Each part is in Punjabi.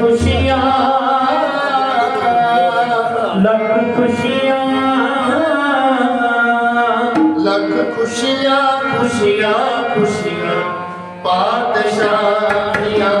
ਖੁਸ਼ੀਆਂ ਲੱਖ ਖੁਸ਼ੀਆਂ। ਲੱਖ ਖੁਸ਼ੀਆਂ ਖੁਸ਼ੀਆਂ ਖੁਸ਼ੀਆਂ ਪਾਤਸ਼ਾਹੀਆਂ।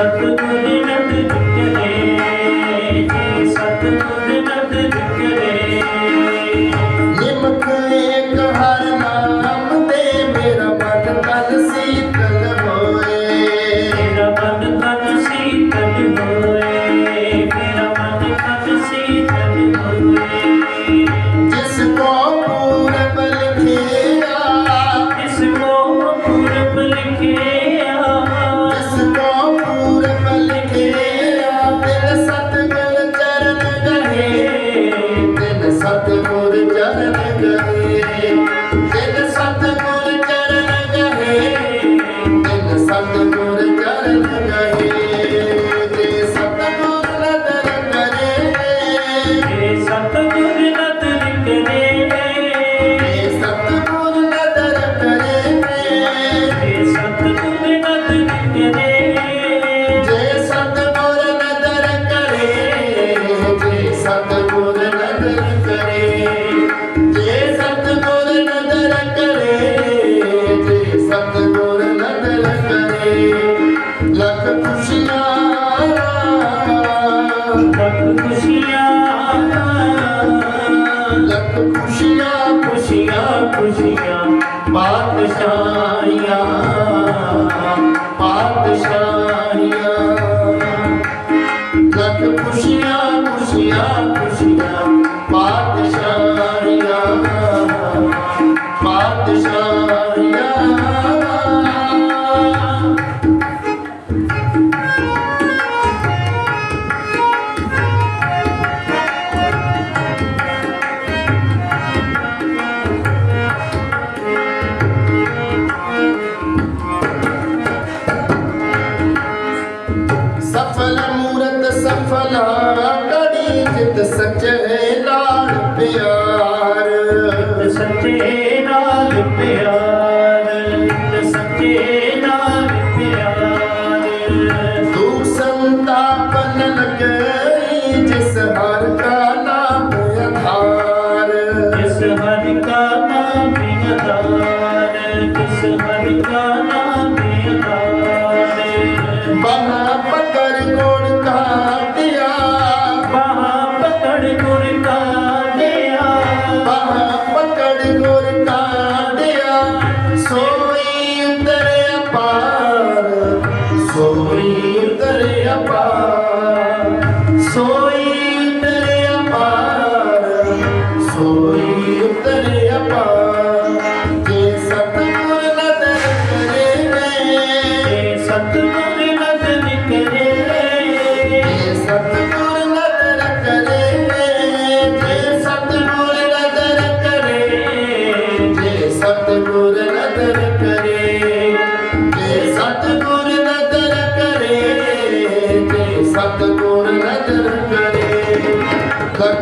सत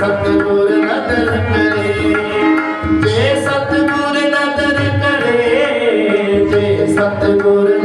ਸਤਿਗੁਰ ਨਦਰ ਕਰੇ ਜੇ ਸਤਿਗੁਰ ਨਦਰ ਕਰੇ ਜੇ ਸਤਿਗੁਰ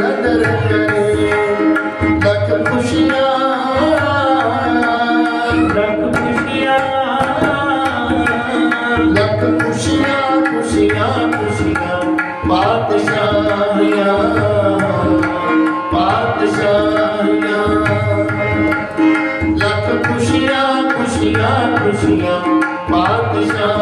ਖੁਸ਼ੀਆਂ ਪਾਤਸ਼ਾਹੀਆਂ